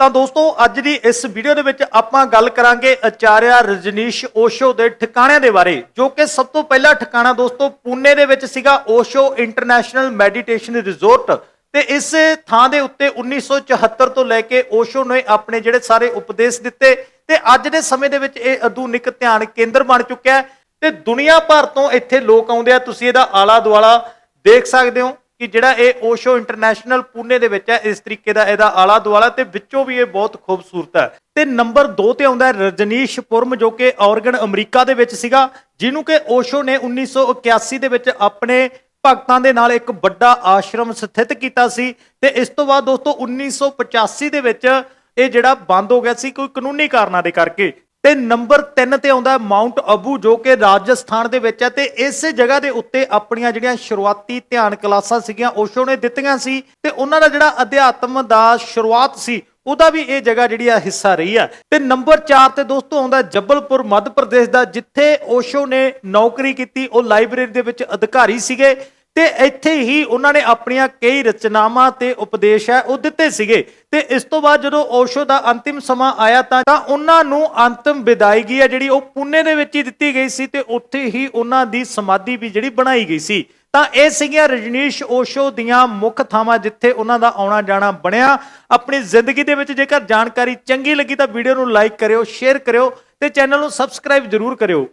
ਤਾਂ ਦੋਸਤੋ, ਅੱਜ ਦੀ ਇਸ ਵੀਡੀਓ ਦੇ ਵਿੱਚ ਆਪਾਂ ਗੱਲ ਕਰਾਂਗੇ ਆਚਾਰਿਆ ਰਜਨੀਸ਼ ਓਸ਼ੋ ਦੇ ਠਿਕਾਣਿਆਂ ਦੇ ਬਾਰੇ, ਜੋ ਕਿ ਸਭ ਤੋਂ ਪਹਿਲਾ ਠਿਕਾਣਾ ਦੋਸਤੋ ਪੂਨੇ ਦੇ ਵਿੱਚ ਸੀਗਾ ਓਸ਼ੋ ਇੰਟਰਨੈਸ਼ਨਲ ਮੈਡੀਟੇਸ਼ਨ ਰਿਜ਼ੋਰਟ। ਤੇ ਇਸ ਥਾਂ ਦੇ ਉੱਤੇ 1974 ਤੋਂ ਲੈ ਕੇ ਓਸ਼ੋ ਨੇ ਆਪਣੇ ਜਿਹੜੇ ਸਾਰੇ ਉਪਦੇਸ਼ ਦਿੱਤੇ ਤੇ ਅੱਜ ਦੇ ਸਮੇਂ ਦੇ ਵਿੱਚ ਇਹ ਆਧੁਨਿਕ ਧਿਆਨ ਕੇਂਦਰ ਬਣ ਚੁੱਕਿਆ ਹੈ। ਤੇ ਦੁਨੀਆ ਭਰ ਤੋਂ ਇੱਥੇ ਲੋਕ ਆਉਂਦੇ ਆ, ਤੁਸੀਂ ਇਹਦਾ ਆਲਾ ਦੁਆਲਾ ਦੇਖ ਸਕਦੇ ਹੋ। ਕਿ ਜਿਹੜਾ ਇਹ ਓਸ਼ੋ ਇੰਟਰਨੈਸ਼ਨਲ ਪੂਨੇ ਦੇ ਵਿੱਚ ਹੈ, ਇਸ ਤਰੀਕੇ ਦਾ ਇਹਦਾ ਆਲਾ ਦੁਆਲਾ ਤੇ ਵਿੱਚੋਂ ਵੀ ਇਹ ਬਹੁਤ ਖੂਬਸੂਰਤ ਹੈ। ਤੇ ਨੰਬਰ 2 ਤੇ ਆਉਂਦਾ ਰਜਨੀਸ਼ ਪੁਰਮ, ਜੋ ਕਿ ਔਰਗਨ ਅਮਰੀਕਾ ਦੇ ਵਿੱਚ ਸੀਗਾ, ਜਿਹਨੂੰ ਕਿ ਓਸ਼ੋ ਨੇ 1981 ਦੇ ਵਿੱਚ ਆਪਣੇ ਭਗਤਾਂ ਦੇ ਨਾਲ ਇੱਕ ਵੱਡਾ ਆਸ਼ਰਮ ਸਥਿਤ ਕੀਤਾ ਸੀ। ਤੇ ਇਸ ਤੋਂ ਬਾਅਦ ਦੋਸਤੋ 1985 ਦੇ ਵਿੱਚ ਇਹ ਜਿਹੜਾ ਬੰਦ ਹੋ ਗਿਆ ਸੀ, ਕੋਈ ਕਾਨੂੰਨੀ ਕਾਰਨਾਂ ਦੇ ਕਰਕੇ। ਤੇ ਨੰਬਰ 3 ਤੇ ਆਉਂਦਾ ਹੈ ਮਾਊਂਟ ਅਬੂ, ਜੋ ਕਿ ਰਾਜਸਥਾਨ ਦੇ ਵਿੱਚ ਹੈ ਤੇ ਇਸੇ ਜਗ੍ਹਾ ਦੇ ਉੱਤੇ ਆਪਣੀਆਂ ਜਿਹੜੀਆਂ ਸ਼ੁਰੂਆਤੀ ਧਿਆਨ ਕਲਾਸਾਂ ਸੀਗੀਆਂ ਓਸ਼ੋ ਨੇ ਦਿੱਤੀਆਂ ਸੀ ਤੇ ਉਹਨਾਂ ਦਾ ਜਿਹੜਾ ਅਧਿਆਤਮ ਦਾ ਸ਼ੁਰੂਆਤ ਸੀ, ਉਹਦਾ ਵੀ ਇਹ ਜਗ੍ਹਾ ਜਿਹੜੀ ਆ ਹਿੱਸਾ ਰਹੀ ਆ। ਤੇ ਨੰਬਰ 4 ਤੇ ਦੋਸਤੋ ਆਉਂਦਾ ਜਬਲਪੁਰ, ਮੱਧ ਪ੍ਰਦੇਸ਼ ਦਾ, ਜਿੱਥੇ ਓਸ਼ੋ ਨੇ ਨੌਕਰੀ ਕੀਤੀ, ਉਹ ਲਾਇਬ੍ਰੇਰੀ ਦੇ ਵਿੱਚ ਅਧਿਕਾਰੀ ਸੀਗੇ। ਤੇ ਇੱਥੇ ਹੀ ਉਹਨਾਂ ਨੇ ਆਪਣੀਆਂ ਕਈ ਰਚਨਾਵਾਂ ਤੇ ਉਪਦੇਸ਼ ਹੈ, ਉਹ ਦਿੱਤੇ ਸੀਗੇ। ਤੇ ਇਸ ਤੋਂ ਬਾਅਦ ਜਦੋਂ ਓਸ਼ੋ ਦਾ ਅੰਤਿਮ ਸਮਾਂ ਆਇਆ ਤਾਂ ਉਹਨਾਂ ਨੂੰ ਅੰਤਿਮ ਵਿਦਾਇਗੀ ਹੈ, ਜਿਹੜੀ ਉਹ ਪੁਣੇ ਦੇ ਵਿੱਚ ਹੀ ਦਿੱਤੀ ਗਈ ਸੀ ਤੇ ਉੱਥੇ ਹੀ ਉਹਨਾਂ ਦੀ ਸਮਾਧੀ ਵੀ ਜਿਹੜੀ ਬਣਾਈ ਗਈ ਸੀ। ਤਾਂ ਇਹ ਸੀਗੀਆਂ ਰਜਨੀਸ਼ ਓਸ਼ੋ ਦੀਆਂ ਮੁੱਖ ਥਾਵਾਂ ਜਿੱਥੇ ਉਹਨਾਂ ਦਾ ਆਉਣਾ ਜਾਣਾ ਬਣਿਆ। ਆਪਣੀ ਜ਼ਿੰਦਗੀ ਦੇ ਵਿੱਚ ਜੇਕਰ ਜਾਣਕਾਰੀ ਚੰਗੀ ਲੱਗੀ ਤਾਂ ਵੀਡੀਓ ਨੂੰ ਲਾਈਕ ਕਰਿਓ, ਸ਼ੇਅਰ ਕਰਿਓ ਤੇ ਚੈਨਲ ਨੂੰ ਸਬਸਕ੍ਰਾਈਬ ਜ਼ਰੂਰ ਕਰਿਓ।